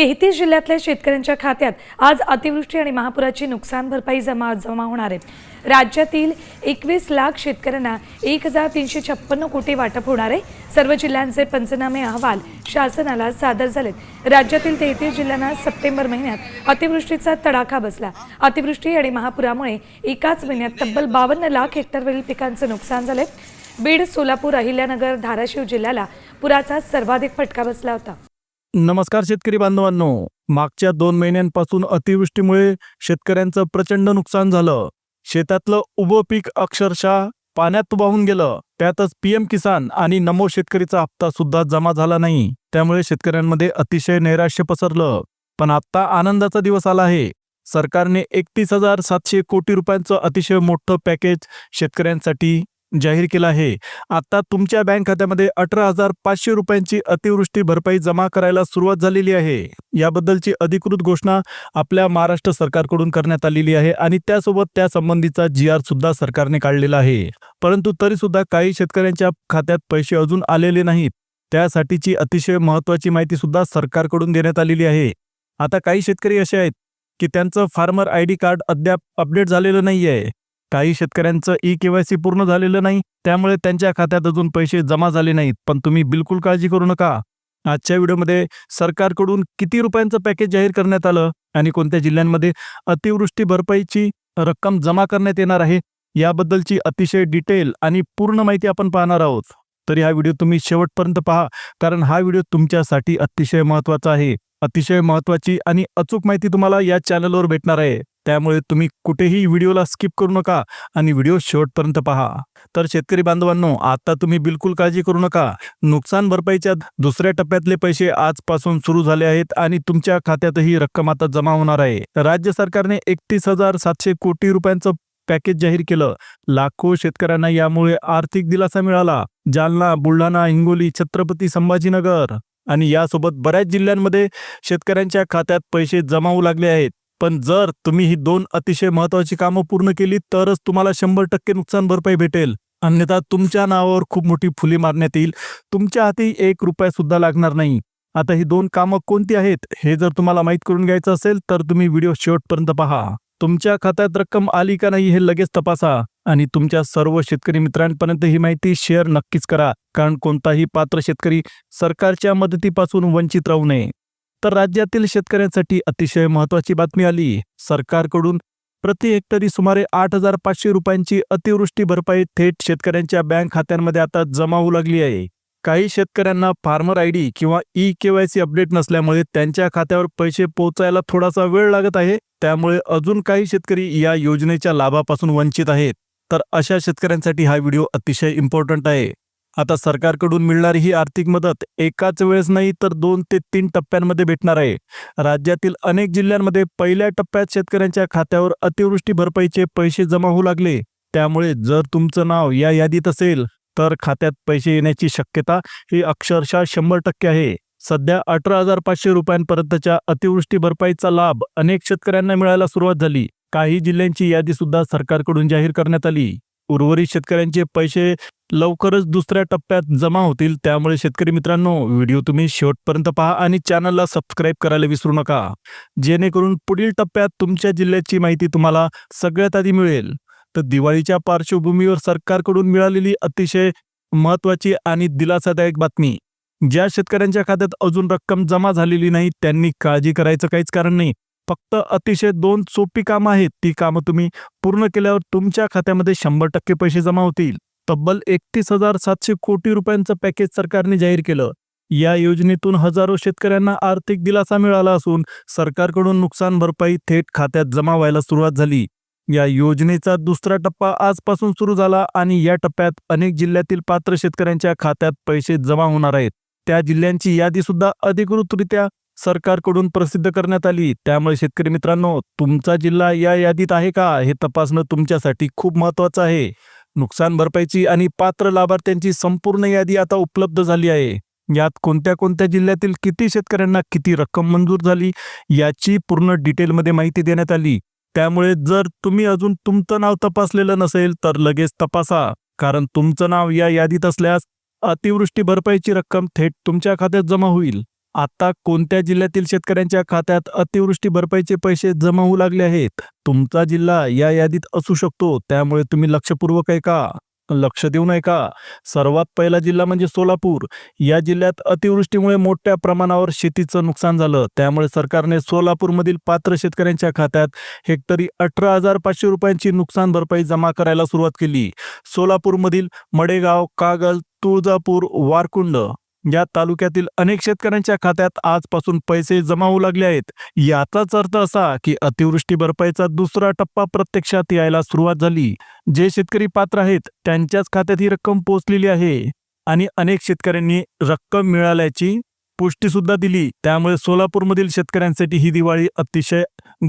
तेहतीस जिल्ह्यातल्या शेतकऱ्यांच्या खात्यात आज अतिवृष्टी आणि महापुराची नुकसान भरपाई जमा जमा होणार आहे. राज्यातील एकवीस लाख शेतकऱ्यांना एक हजार तीनशे छप्पन्न कोटी वाटप होणार आहे. सर्व जिल्ह्यांचे पंचनामे अहवाल शासनाला सादर झालेत. राज्यातील तेहतीस जिल्ह्यांना सप्टेंबर महिन्यात अतिवृष्टीचा तडाखा बसला. अतिवृष्टी आणि महापुरामुळे एकाच महिन्यात तब्बल बावन्न लाख हेक्टरवरील पिकांचं नुकसान झालंय. बीड सोलापूर अहिल्यानगर धाराशिव जिल्ह्याला पुराचा सर्वाधिक फटका बसला होता. नमस्कार शेतकरी बांधवांनो. मागच्या दोन महिन्यांपासून अतिवृष्टीमुळे शेतकऱ्यांचं प्रचंड नुकसान झालं. शेतातलं उभं पीक अक्षरशः पाण्यात वाहून गेलं. त्यातच पीएम किसान आणि नमो शेतकरीचा हप्ता सुद्धा जमा झाला नाही. त्यामुळे शेतकऱ्यांमध्ये अतिशय नैराश्य पसरलं. पण आता आनंदाचा दिवस आला आहे. सरकारने एकतीस हजार सातशे कोटी रुपयांचं अतिशय मोठं पॅकेज शेतकऱ्यांसाठी जाहीर केला आहे. आता तुमच्या बँक खात्यामध्ये अठरा हजार पाचशे रुपयांची अतिवृष्टी भरपाई जमा करायला सुरुवात झालेली आहे. याबद्दलची अधिकृत घोषणा आपल्या महाराष्ट्र सरकारकडून करण्यात आलेली आहे आणि त्यासोबत त्या संबंधीचा जी आर सुद्धा सरकारने काढलेला आहे. परंतु तरी सुद्धा काही शेतकऱ्यांच्या खात्यात पैसे अजून आलेले नाहीत. त्यासाठीची अतिशय महत्वाची माहिती सुद्धा सरकारकडून देण्यात आलेली आहे. आता काही शेतकरी असे आहेत की त्यांचं फार्मर आय डी कार्ड अद्याप अपडेट झालेलं नाही आहे काही शेतकऱ्यांचं ई केवायसी पूर्ण झालेलं नाही त्यामुळे त्यांच्या खात्यात अजून पैसे जमा झाले नाहीत. पण तुम्ही बिलकुल काळजी करू नका. आजच्या व्हिडिओमध्ये सरकारकडून किती रुपयांचं पॅकेज जाहीर करण्यात आलं आणि कोणत्या जिल्ह्यांमध्ये अतिवृष्टी भरपाईची रक्कम जमा करण्यात येणार आहे याबद्दलची अतिशय डिटेल आणि पूर्ण माहिती आपण पाहणार आहोत. तरी हा व्हिडिओ तुम्ही शेवटपर्यंत पहा कारण हा व्हिडिओ तुमच्यासाठी अतिशय महत्त्वाचा आहे. अतिशय महत्त्वाची आणि अचूक माहिती तुम्हाला या चॅनलवर भेटणार आहे. त्यामुळे तुम्ही कुठेही व्हिडिओला स्किप करू नका आणि व्हिडिओ शेवटपर्यंत पहा. तर शेतकरी बांधवांनो आता तुम्ही बिलकुल काळजी करू नका. नुकसान भरपाईच्या दुसऱ्या टप्प्यातले पैसे आजपासून सुरू झाले आहेत आणि तुमच्या खात्यातही रक्कम आता जमा होणार आहे. राज्य सरकारने एकतीस हजार सातशे कोटी रुपयांचं पॅकेज जाहीर केलं. लाखो शेतकऱ्यांना यामुळे आर्थिक दिलासा मिळाला. जालना बुलढाणा हिंगोली छत्रपती संभाजीनगर आणि यासोबत बऱ्याच जिल्ह्यांमध्ये शेतकऱ्यांच्या खात्यात पैसे जमा होऊ लागले आहेत. पण जर तुम्ही ही दोन अतिशय महत्वाची कामं पूर्ण केली तरच तुम्हाला शंभर टक्के नुकसान भरपाई भेटेल. अन्यथा तुमच्या नावावर खूप मोठी फुली मारण्यात येईल. तुमच्या हाती एक रुपया सुद्धा लागणार नाही. आता ही दोन कामं कोणती आहेत हे जर तुम्हाला माहीत करून घ्यायचं असेल तर तुम्ही व्हिडिओ शेवटपर्यंत पहा. तुमच्या खात्यात रक्कम आली का नाही हे लगेच तपासा. आणि तुमच्या सर्व शेतकरी मित्रांपर्यंत ही माहिती शेअर नक्कीच करा कारण कोणताही पात्र शेतकरी सरकारच्या मदतीपासून वंचित राहू नये. तर राज्यातील शेतकऱ्यांसाठी अतिशय महत्वाची बातमी आली. सरकारकडून प्रति हेक्टरी सुमारे आठ हजार पाचशे रुपयांची अतिवृष्टी भरपाई थेट शेतकऱ्यांच्या बँक खात्यांमध्ये आता जमा होऊ लागली आहे. काही शेतकऱ्यांना फार्मर आय डी किंवा ई केवायसी अपडेट नसल्यामुळे त्यांच्या खात्यावर पैसे पोहोचायला थोडासा वेळ लागत आहे. त्यामुळे अजून काही शेतकरी या योजनेच्या लाभापासून वंचित आहेत. तर अशा शेतकऱ्यांसाठी हा व्हिडिओ अतिशय इम्पॉर्टंट आहे. आता सरकारकडून मिळणारी ही आर्थिक मदत एकाच वेळेस नाही तर दोन ते तीन टप्प्यांमध्ये भेटणार आहे. राज्यातील अनेक जिल्ह्यांमध्ये पहिल्या टप्प्यात शेतकऱ्यांच्या खात्यावर अतिवृष्टी भरपाईचे पैसे जमा होऊ लागले. त्यामुळे जर तुमचं नाव या यादीत असेल तर खात्यात पैसे येण्याची शक्यता ही अक्षरशः शंभर टक्के आहे. सध्या अठरा हजार पाचशे रुपयांपर्यंतच्या अतिवृष्टी भरपाईचा लाभ अनेक शेतकऱ्यांना मिळायला सुरुवात झाली. काही जिल्ह्यांची यादी सुद्धा सरकारकडून जाहीर करण्यात आली. उर्वरित शेतकऱ्यांचे पैसे लवकरच दुसऱ्या टप्प्यात जमा होतील. त्यामुळे शेतकरी मित्रांनो व्हिडिओ तुम्ही शेवटपर्यंत पहा आणि चॅनलला सबस्क्राईब करायला विसरू नका. जेणेकरून पुढील टप्प्यात तुमच्या जिल्ह्याची माहिती तुम्हाला सगळ्यात आधी मिळेल. तर दिवाळीच्या पार्श्वभूमीवर सरकारकडून मिळालेली अतिशय महत्वाची आणि दिलासादायक बातमी ज्या शेतकऱ्यांच्या खात्यात अजून रक्कम जमा झालेली नाही त्यांनी काळजी करायचं काहीच कारण नाही. फक्त अतिशय दोन सोपी कामं आहेत. ती कामं तुम्ही पूर्ण केल्यावर तुमच्या खात्यामध्ये शंभर टक्के पैसे जमा होतील. तब्बल एकतीस हजार सातशे कोटी रुपयांचं पॅकेज सरकारने जाहीर केलं. या योजनेतून हजारो शेतकऱ्यांना आर्थिक दिलासा मिळाला असून सरकारकडून नुकसान भरपाई थेट खात्यात जमा व्हायला सुरुवात झाली. या योजनेचा दुसरा टप्पा आजपासून सुरू झाला आणि या टप्प्यात अनेक जिल्ह्यातील पात्र शेतकऱ्यांच्या खात्यात पैसे जमा होणार आहेत. त्या जिल्ह्यांची यादी सुद्धा अधिकृतरित्या सरकारकडून प्रसिद्ध करण्यात आली. त्यामुळे शेतकरी मित्रांनो तुमचा जिल्हा या यादीत आहे का हे तपासणं तुमच्यासाठी खूप महत्वाचं आहे. नुकसान भरपाईची आणि पात्र लाभार्थ्यांची संपूर्ण यादी आता उपलब्ध झाली आहे. यात कोणत्या कोणत्या जिल्ह्यातील किती शेतकऱ्यांना किती रक्कम मंजूर झाली याची पूर्ण डिटेलमध्ये माहिती देण्यात आली. त्यामुळे जर तुम्ही अजून तुमचं नाव तपासलेलं नसेल तर लगेच तपासा. कारण तुमचं नाव या यादीत असल्यास अतिवृष्टी भरपाईची रक्कम थेट तुमच्या खात्यात जमा होईल. आता कोणत्या जिल्ह्यातील शेतकऱ्यांच्या खात्यात अतिवृष्टी भरपाईचे पैसे जमा होऊ लागले आहेत? तुमचा जिल्हा या यादीत असू शकतो त्यामुळे तुम्ही लक्षपूर्वक ऐका. लक्ष देऊ नये का सर्वात पहिला जिल्हा म्हणजे सोलापूर. या जिल्ह्यात अतिवृष्टीमुळे मोठ्या प्रमाणावर शेतीचं नुकसान झालं. त्यामुळे सरकारने सोलापूरमधील पात्र शेतकऱ्यांच्या खात्यात हेक्टरी अठरा हजार पाचशे रुपयांची नुकसान भरपाई जमा करायला सुरुवात केली. सोलापूरमधील मडेगाव कागल तुळजापूर वारकुंड या तालुक्यातील अनेक शेतकऱ्यांच्या खात्यात आजपासून पैसे जमा होऊ लागले आहेत. याचाच अर्थ असा की अतिवृष्टी भरपाईचा दुसरा टप्पा प्रत्यक्षात यायला सुरुवात झाली. जे शेतकरी पात्र आहेत त्यांच्याच खात्यात ही रक्कम पोहोचलेली आहे. आणि अनेक शेतकऱ्यांनी रक्कम मिळाल्याची पुष्टी सुद्धा दिली. त्यामुळे सोलापूरमधील शेतकऱ्यांसाठी ही दिवाळी अतिशय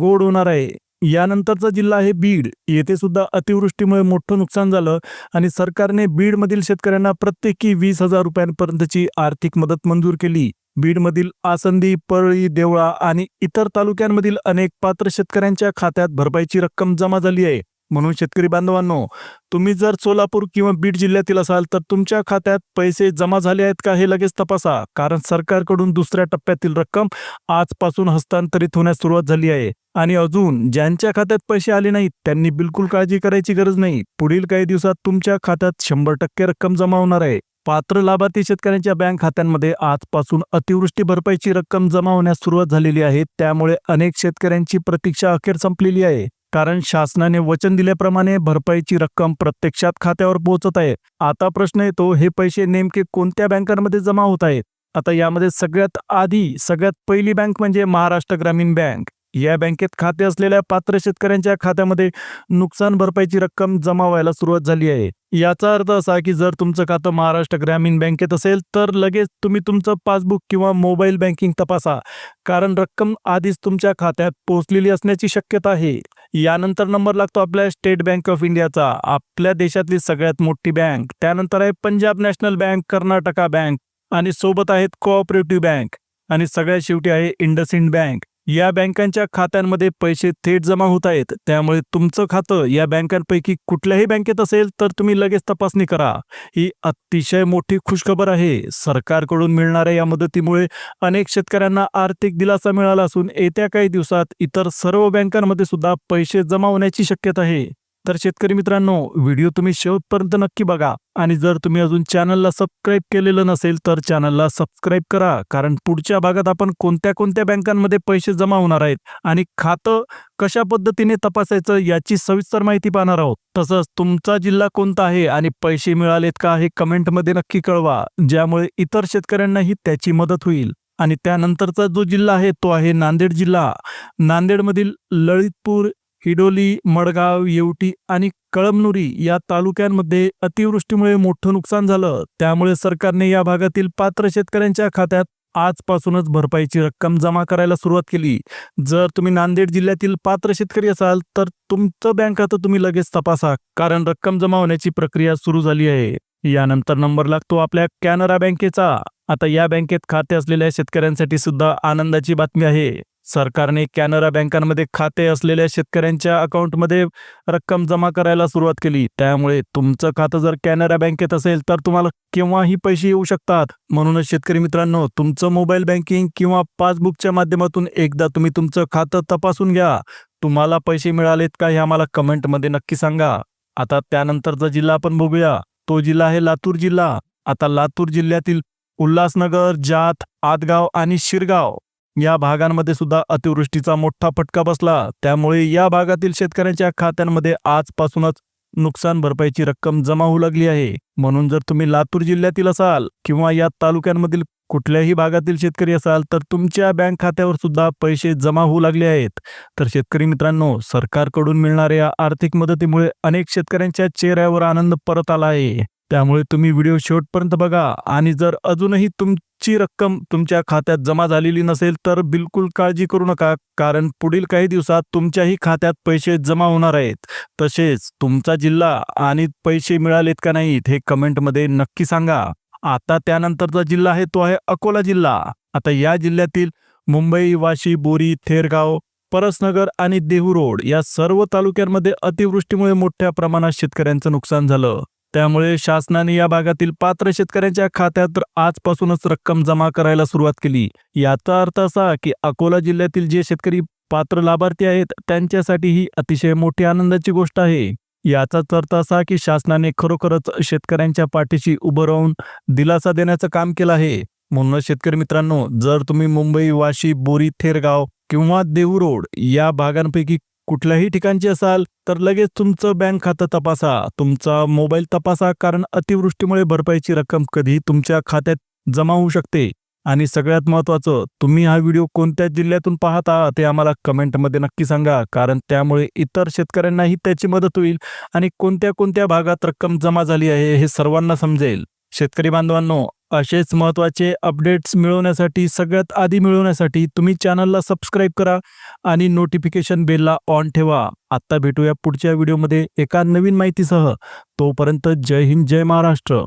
गोड होणार आहे. यानंतरचा जिल्हा आहे बीड. येथे सुद्धा अतिवृष्टीमुळे मोठं नुकसान झालं आणि सरकारने बीडमधील शेतकऱ्यांना प्रत्येकी वीस हजार रुपयांपर्यंतची आर्थिक मदत मंजूर केली. बीडमधील आसंदी परळी देवळा आणि इतर तालुक्यांमधील अनेक पात्र शेतकऱ्यांच्या खात्यात भरपाईची रक्कम जमा झाली आहे. म्हणून शेतकरी बांधवांनो तुम्ही जर सोलापूर किंवा बीड जिल्ह्यातील असाल तर तुमच्या खात्यात पैसे जमा झाले आहेत का हे लगेच तपासा. कारण सरकारकडून दुसऱ्या टप्प्यातील रक्कम आजपासून हस्तांतरित होण्यास सुरुवात झाली आहे. आणि अजून ज्यांच्या खात्यात पैसे आले नाहीत त्यांनी बिलकुल काळजी करायची गरज नाही. पुढील काही दिवसात तुमच्या खात्यात शंभर टक्के रक्कम जमा होणार आहे. पात्र लाभार्थी शेतकऱ्यांच्या बँक खात्यांमध्ये आजपासून अतिवृष्टी भरपाईची रक्कम जमा होण्यास सुरुवात झालेली आहे. त्यामुळे अनेक शेतकऱ्यांची प्रतीक्षा अखेर संपलेली आहे. कारण शासनाने वचन दिल्याप्रमाणे भरपाईची रक्कम प्रत्यक्षात खात्यावर पोहोचत आहे. आता प्रश्न येतो हे पैसे नेमके कोणत्या बँकांमध्ये जमा होत आहेत? आता यामध्ये सगळ्यात आधी सगळ्यात पहिली बँक म्हणजे महाराष्ट्र ग्रामीण बँक. या बँकेत खाते असलेल्या पात्र शेतकऱ्यांच्या खात्यामध्ये नुकसान भरपाईची रक्कम जमा व्हायला सुरुवात झाली आहे. याचा अर्थ असा की जर तुमचं खातं महाराष्ट्र ग्रामीण बँकेत असेल तर लगेच तुम्ही तुमचं पासबुक किंवा मोबाईल बँकिंग तपासा. कारण रक्कम आधीच तुमच्या खात्यात पोहोचलेली असण्याची शक्यता आहे. यानंतर नंबर लागतो आपल्या स्टेट बँक ऑफ इंडियाचा. आपल्या देशातली सगळ्यात मोठी बँक. त्यानंतर आहे Punjab National Bank Karnataka Bank आणि सोबत आहेत कोऑपरेटिव्ह बँक. आणि सगळ्यात शेवटी आहे इंडसइंड बँक. या बँकांच्या खात्यांमध्ये पैसे थेट जमा होत आहेत त्यामुळे तुमचं खातं या बँकांपैकी कुठल्याही बँकेत असेल तर तुम्ही लगेच तपासणी करा. ही अतिशय मोठी खुशखबर आहे. सरकारकडून मिळणाऱ्या या मदतीमुळे अनेक शेतकऱ्यांना आर्थिक दिलासा मिळाला असून येत्या काही दिवसात इतर सर्व बँकांमध्ये सुद्धा पैसे जमा होण्याची शक्यता आहे. तर शेतकरी मित्रांनो व्हिडिओ तुम्ही शेवटपर्यंत नक्की बघा. आणि जर तुम्ही अजून चॅनलला सबस्क्राईब केलेलं नसेल तर चॅनलला सबस्क्राईब करा. कारण पुढच्या भागात आपण कोणत्या कोणत्या बँकांमध्ये पैसे जमा होणार आहेत आणि खातं कशा पद्धतीने तपासायचं याची सविस्तर माहिती पाहणार आहोत. तसंच तुमचा जिल्हा कोणता आहे आणि पैसे मिळालेत का हे कमेंटमध्ये नक्की कळवा. ज्यामुळे इतर शेतकऱ्यांनाही त्याची मदत होईल. आणि त्यानंतरचा जो जिल्हा आहे तो आहे नांदेड जिल्हा. नांदेडमधील लळितपूर हिडोली मडगाव येवटी आणि कळमनुरी या तालुक्यांमध्ये अतिवृष्टीमुळे मोठं नुकसान झालं. त्यामुळे सरकारने या भागातील पात्र शेतकऱ्यांच्या खात्यात आजपासूनच भरपाईची रक्कम जमा करायला सुरुवात केली. जर तुम्ही नांदेड जिल्ह्यातील पात्र शेतकरी असाल तर तुमचं बँक खातं तुम्ही लगेच तपासा कारण रक्कम जमा होण्याची प्रक्रिया सुरू झाली आहे. यानंतर नंबर लागतो आपल्या कॅनरा बँकेचा. आता या बँकेत खाते असलेल्या शेतकऱ्यांसाठी सुद्धा आनंदाची बातमी आहे. सरकारने कॅनरा बँकांमध्ये खाते असलेल्या शेतकऱ्यांच्या अकाउंटमध्ये रक्कम जमा करायला सुरुवात केली. त्यामुळे तुमचं खातं जर कॅनरा बँकेत असेल तर तुम्हाला केव्हाही पैसे येऊ शकतात. म्हणूनच शेतकरी मित्रांनो तुमचं मोबाईल बँकिंग किंवा पासबुकच्या माध्यमातून एकदा तुम्ही तुमचं खातं तपासून घ्या. तुम्हाला पैसे मिळालेत का हे आम्हाला कमेंटमध्ये नक्की सांगा. आता त्यानंतरचा जिल्हा आपण बघूया. तो जिल्हा आहे लातूर जिल्हा. आता लातूर जिल्ह्यातील उल्हासनगर जात आदगाव आणि शिरगाव. या भागांमध्ये सुद्धा अतिवृष्टीचा मोठा फटका बसला. त्यामुळे या भागातील शेतकऱ्यांच्या खात्यांमध्ये आजपासूनच नुकसान भरपाईची रक्कम जमा होऊ लागली आहे. म्हणून जर तुम्ही लातूर जिल्ह्यातील असाल किंवा या तालुक्यांमधील कुठल्याही भागातील शेतकरी असाल तर तुमच्या बँक खात्यावर सुद्धा पैसे जमा होऊ लागले आहेत. तर शेतकरी मित्रांनो सरकारकडून मिळणाऱ्या आर्थिक मदतीमुळे अनेक शेतकऱ्यांच्या चेहऱ्यावर आनंद परत आला आहे. त्यामुळे तुम्ही व्हिडिओ शेवटपर्यंत बघा आणि जर अजूनही तुम ची रक्कम तुमच्या खात्यात जमा झालेली नसेल तर बिलकुल काळजी करू नका कारण पुढील काही दिवसात तुमच्याही खात्यात पैसे जमा होणार आहेत. तसेच तुमचा जिल्हा आणि पैसे मिळालेत का नाहीत हे कमेंटमध्ये नक्की सांगा. आता त्यानंतरचा जिल्हा आहे तो आहे अकोला जिल्हा. आता या जिल्ह्यातील मुंबई वाशी बोरी थेरगाव परसनगर आणि देहू रोड या सर्व तालुक्यांमध्ये अतिवृष्टीमुळे मोठ्या प्रमाणात शेतकऱ्यांचं नुकसान झालं. त्यामुळे शासनाने या भागातील पात्र शेतकऱ्यांच्या खात्यात आजपासूनच रक्कम जमा करायला सुरुवात केली. याचा अर्थ असा की अकोला जिल्ह्यातील जे शेतकरी पात्र लाभार्थी आहेत त्यांच्यासाठी ही अतिशय मोठी आनंदाची गोष्ट आहे. याचाच अर्थ असा की शासनाने खरोखरच शेतकऱ्यांच्या पाठीशी उभं राहून दिलासा देण्याचं काम केलं आहे. म्हणूनच शेतकरी मित्रांनो जर तुम्ही मुंबई वाशी बोरी थेरगाव किंवा देहू रोड या भागांपैकी कुठल्याही ठिकाणची असाल तर लगेच तुमचं बँक खातं तपासा. तुमचा मोबाईल तपासा कारण अतिवृष्टीमुळे भरपाईची रक्कम कधीही तुमच्या खात्यात जमा होऊ शकते. आणि सगळ्यात महत्त्वाचं तुम्ही हा व्हिडिओ कोणत्या जिल्ह्यातून पाहता ते आम्हाला कमेंटमध्ये नक्की सांगा कारण त्यामुळे इतर शेतकऱ्यांनाही त्याची मदत होईल आणि कोणत्या कोणत्या भागात रक्कम जमा झाली आहे हे सर्वांना समजेल. शेतकरी बांधवांनो असेच महत्त्वाचे अपडेट्स मिळवण्यासाठी सगळ्यात आधी मिळवण्यासाठी तुम्ही चॅनलला सबस्क्राईब करा आणि नोटिफिकेशन बेलला ऑन ठेवा. आत्ता भेटूया पुढच्या व्हिडिओमध्ये एका नवीन माहितीसह. तोपर्यंत जय हिंद जय महाराष्ट्र.